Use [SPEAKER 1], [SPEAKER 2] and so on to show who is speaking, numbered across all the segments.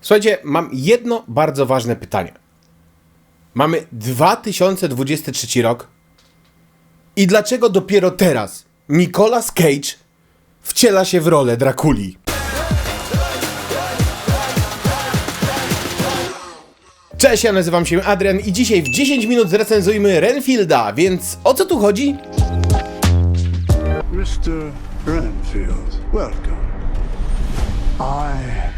[SPEAKER 1] Słuchajcie, mam jedno bardzo ważne pytanie. Mamy 2023 rok i dlaczego dopiero teraz Nicolas Cage wciela się w rolę Drakuli? Cześć, ja nazywam się Adrian i dzisiaj w 10 minut zrecenzujmy Renfielda, więc o co tu chodzi?
[SPEAKER 2] Mr. Renfield, welcome. I.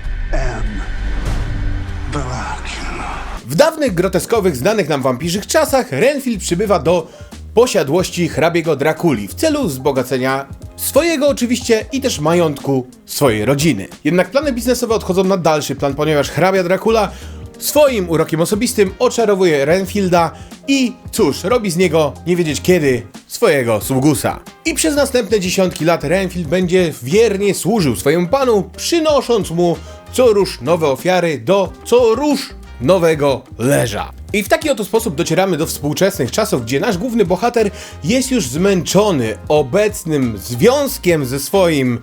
[SPEAKER 1] W dawnych, groteskowych, znanych nam wampirzych czasach Renfield przybywa do posiadłości hrabiego Drakuli w celu wzbogacenia swojego oczywiście i też majątku swojej rodziny. Jednak plany biznesowe odchodzą na dalszy plan, ponieważ hrabia Dracula swoim urokiem osobistym oczarowuje Renfielda i cóż, robi z niego nie wiedzieć kiedy swojego sługusa. I przez następne dziesiątki lat Renfield będzie wiernie służył swojemu panu, przynosząc mu co rusz nowe ofiary do co rusz nowego leża. I w taki oto sposób docieramy do współczesnych czasów, gdzie nasz główny bohater jest już zmęczony obecnym związkiem ze swoim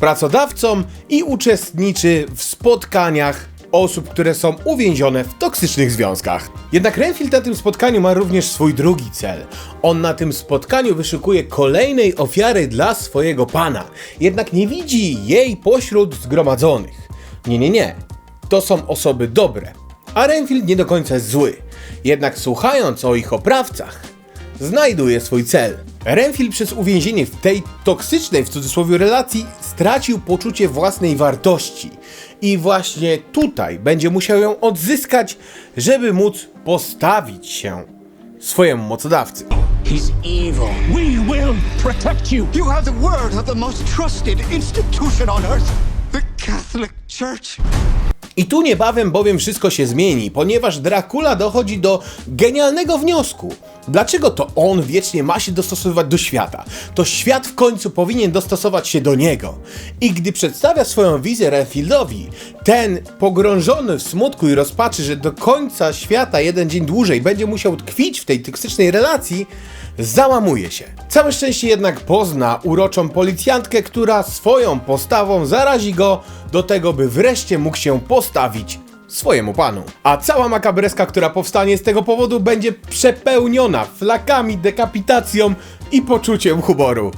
[SPEAKER 1] pracodawcą i uczestniczy w spotkaniach osób, które są uwięzione w toksycznych związkach. Jednak Renfield na tym spotkaniu ma również swój drugi cel. On na tym spotkaniu wyszukuje kolejnej ofiary dla swojego pana, jednak nie widzi jej pośród zgromadzonych. Nie, nie, nie. To są osoby dobre, a Renfield nie do końca jest zły. Jednak słuchając o ich oprawcach, znajduje swój cel. Renfield przez uwięzienie w tej toksycznej w cudzysłowie relacji stracił poczucie własnej wartości. I właśnie tutaj będzie musiał ją odzyskać, żeby móc postawić się swojemu mocodawcy.
[SPEAKER 3] He's evil.
[SPEAKER 4] We will protect you.
[SPEAKER 2] You have the word of the most trusted institution on earth, Catholic Church.
[SPEAKER 1] I tu niebawem bowiem wszystko się zmieni, ponieważ Dracula dochodzi do genialnego wniosku. Dlaczego to on wiecznie ma się dostosowywać do świata? To świat w końcu powinien dostosować się do niego. I gdy przedstawia swoją wizję Renfieldowi, ten pogrążony w smutku i rozpaczy, że do końca świata jeden dzień dłużej będzie musiał tkwić w tej toksycznej relacji, załamuje się. Całe szczęście jednak pozna uroczą policjantkę, która swoją postawą zarazi go do tego, by wreszcie mógł się postawić swojemu panu. A cała makabreska, która powstanie z tego powodu, będzie przepełniona flakami, dekapitacją i poczuciem humoru.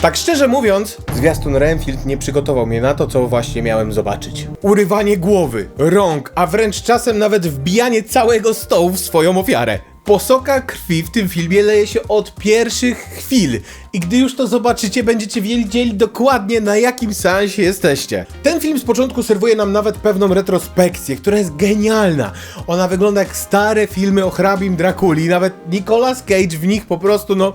[SPEAKER 1] Tak szczerze mówiąc, zwiastun Renfield nie przygotował mnie na to, co właśnie miałem zobaczyć. Urywanie głowy, rąk, a wręcz czasem nawet wbijanie całego stołu w swoją ofiarę. Posoka krwi w tym filmie leje się od pierwszych chwil i gdy już to zobaczycie, będziecie wiedzieli dokładnie na jakim seansie jesteście. Ten film z początku serwuje nam nawet pewną retrospekcję, która jest genialna. Ona wygląda jak stare filmy o hrabim Drakuli, nawet Nicolas Cage w nich po prostu no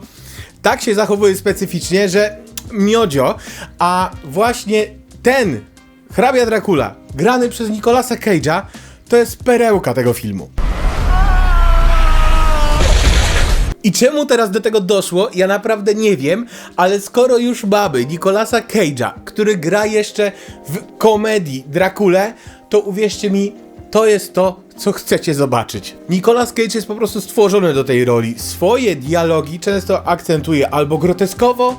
[SPEAKER 1] tak się zachowuje specyficznie, że miodzio, a właśnie ten hrabia Dracula, grany przez Nicolasa Cage'a, to jest perełka tego filmu. I czemu teraz do tego doszło, ja naprawdę nie wiem, ale skoro już mamy Nicolasa Cage'a, który gra jeszcze w komedii Drakule, to uwierzcie mi, to jest to, co chcecie zobaczyć. Nicolas Cage jest po prostu stworzony do tej roli. Swoje dialogi często akcentuje albo groteskowo,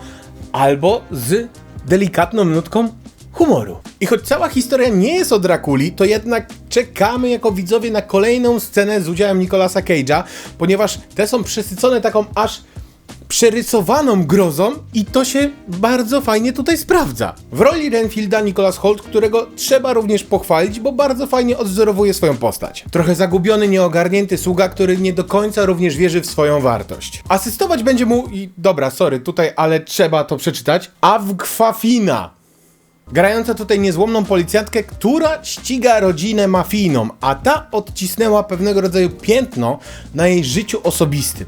[SPEAKER 1] albo z delikatną nutką humoru. I choć cała historia nie jest o Drakuli, to jednak czekamy jako widzowie na kolejną scenę z udziałem Nicolasa Cage'a, ponieważ te są przesycone taką aż przerysowaną grozą i to się bardzo fajnie tutaj sprawdza. W roli Renfielda Nicholas Holt, którego trzeba również pochwalić, bo bardzo fajnie odwzorowuje swoją postać. Trochę zagubiony, nieogarnięty sługa, który nie do końca również wierzy w swoją wartość. Asystować będzie mu i dobra, sorry, tutaj, ale trzeba to przeczytać. Awgwafina. Grająca tutaj niezłomną policjantkę, która ściga rodzinę mafijną, a ta odcisnęła pewnego rodzaju piętno na jej życiu osobistym.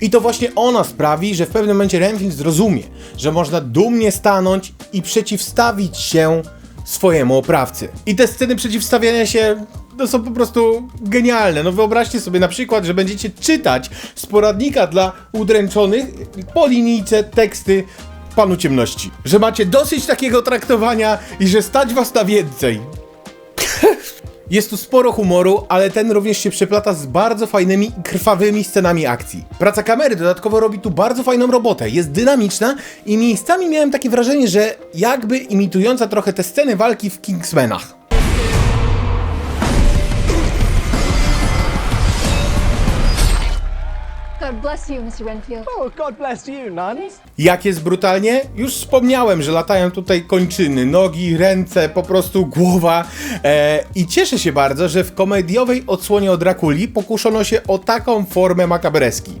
[SPEAKER 1] I to właśnie ona sprawi, że w pewnym momencie Renfield zrozumie, że można dumnie stanąć i przeciwstawić się swojemu oprawcy. I te sceny przeciwstawiania się no, są po prostu genialne. No wyobraźcie sobie na przykład, że będziecie czytać z poradnika dla udręczonych po linijce teksty Panu Ciemności. Że macie dosyć takiego traktowania i że stać was na więcej. Jest tu sporo humoru, ale ten również się przeplata z bardzo fajnymi i krwawymi scenami akcji. Praca kamery dodatkowo robi tu bardzo fajną robotę, jest dynamiczna i miejscami miałem takie wrażenie, że jakby imitująca trochę te sceny walki w Kingsmanach.
[SPEAKER 3] God bless you, Mr. Renfield.
[SPEAKER 4] Oh, God bless you, nuns.
[SPEAKER 1] Jak jest brutalnie? Już wspomniałem, że latają tutaj kończyny, nogi, ręce, po prostu głowa. E, I cieszę się bardzo, że w komediowej odsłonie o Drakuli pokuszono się o taką formę makabreski.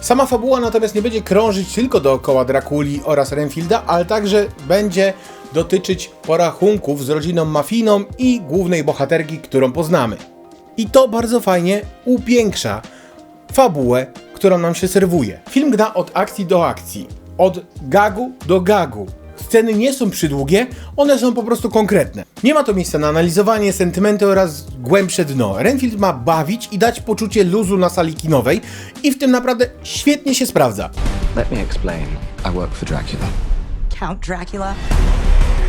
[SPEAKER 1] Sama fabuła natomiast nie będzie krążyć tylko dookoła Drakuli oraz Renfielda, ale także będzie dotyczyć porachunków z rodziną mafijną i głównej bohaterki, którą poznamy. I to bardzo fajnie upiększa fabułę, którą nam się serwuje. Film gna od akcji do akcji, od gagu do gagu. Sceny nie są przydługie, one są po prostu konkretne. Nie ma to miejsca na analizowanie, sentymenty oraz głębsze dno. Renfield ma bawić i dać poczucie luzu na sali kinowej i w tym naprawdę świetnie się sprawdza.
[SPEAKER 5] Let me explain. I work for Dracula.
[SPEAKER 6] Count Dracula?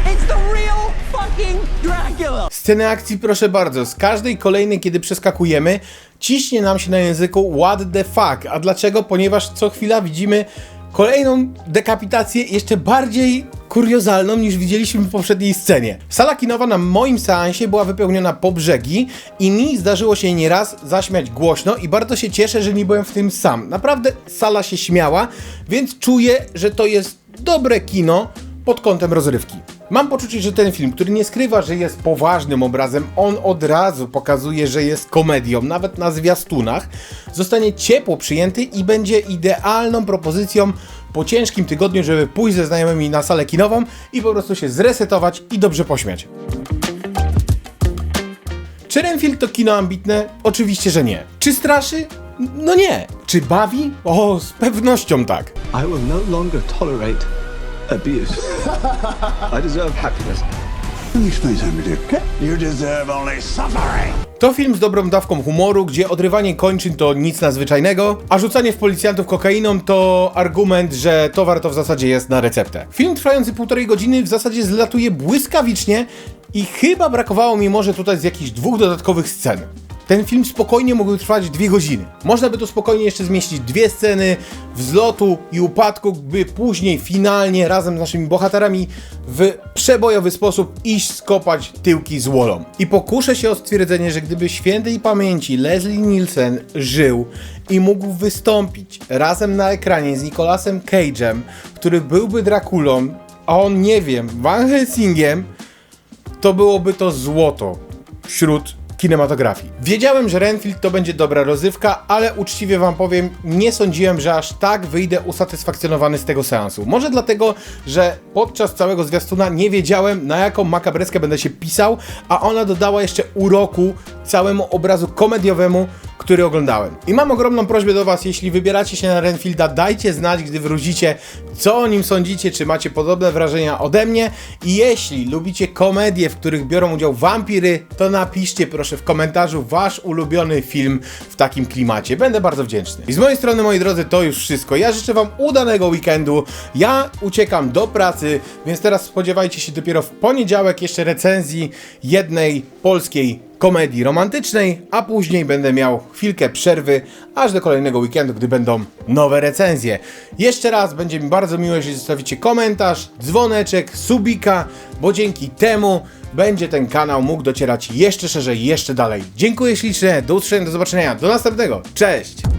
[SPEAKER 4] It's the real fucking Dracula.
[SPEAKER 1] Sceny akcji proszę bardzo, z każdej kolejnej kiedy przeskakujemy, ciśnie nam się na języku what the fuck. A dlaczego? Ponieważ co chwila widzimy kolejną dekapitację jeszcze bardziej kuriozalną niż widzieliśmy w poprzedniej scenie. Sala kinowa na moim seansie była wypełniona po brzegi i mi zdarzyło się nieraz zaśmiać głośno i bardzo się cieszę, że nie byłem w tym sam. Naprawdę sala się śmiała, więc czuję, że to jest dobre kino pod kątem rozrywki. Mam poczucie, że ten film, który nie skrywa, że jest poważnym obrazem, on od razu pokazuje, że jest komedią, nawet na zwiastunach, zostanie ciepło przyjęty i będzie idealną propozycją po ciężkim tygodniu, żeby pójść ze znajomymi na salę kinową i po prostu się zresetować i dobrze pośmiać. Czy Renfield to kino ambitne? Oczywiście, że nie. Czy straszy? No nie. Czy bawi? O, z pewnością tak.
[SPEAKER 5] I will no longer tolerate abuse. I deserve happiness.
[SPEAKER 1] To film z dobrą dawką humoru, gdzie odrywanie kończyn to nic nadzwyczajnego, a rzucanie w policjantów kokainą to argument, że towar to w zasadzie jest na receptę. Film trwający półtorej godziny w zasadzie zlatuje błyskawicznie i chyba brakowało mi może tutaj z jakichś dwóch dodatkowych scen. Ten film spokojnie mógł trwać dwie godziny. Można by tu spokojnie jeszcze zmieścić dwie sceny wzlotu i upadku, by później finalnie razem z naszymi bohaterami w przebojowy sposób iść skopać tyłki z Wolą. I pokuszę się o stwierdzenie, że gdyby świętej pamięci Leslie Nielsen żył i mógł wystąpić razem na ekranie z Nicolasem Cage'em, który byłby Drakulą, a on nie wiem, Van Helsingiem, to byłoby to złoto wśród kinematografii. Wiedziałem, że Renfield to będzie dobra rozrywka, ale uczciwie wam powiem, nie sądziłem, że aż tak wyjdę usatysfakcjonowany z tego seansu. Może dlatego, że podczas całego zwiastuna nie wiedziałem, na jaką makabreskę będę się pisał, a ona dodała jeszcze uroku całemu obrazu komediowemu, który oglądałem. I mam ogromną prośbę do Was, jeśli wybieracie się na Renfielda, dajcie znać, gdy wrócicie, co o nim sądzicie, czy macie podobne wrażenia ode mnie. I jeśli lubicie komedie, w których biorą udział wampiry, to napiszcie proszę w komentarzu Wasz ulubiony film w takim klimacie. Będę bardzo wdzięczny. I z mojej strony, moi drodzy, to już wszystko. Ja życzę Wam udanego weekendu. Ja uciekam do pracy, więc teraz spodziewajcie się dopiero w poniedziałek jeszcze recenzji jednej polskiej komedii romantycznej, a później będę miał chwilkę przerwy, aż do kolejnego weekendu, gdy będą nowe recenzje. Jeszcze raz będzie mi bardzo miło, jeśli zostawicie komentarz, dzwoneczek, subika, bo dzięki temu będzie ten kanał mógł docierać jeszcze szerzej, jeszcze dalej. Dziękuję ślicznie, do usłyszenia, do zobaczenia, do następnego, cześć!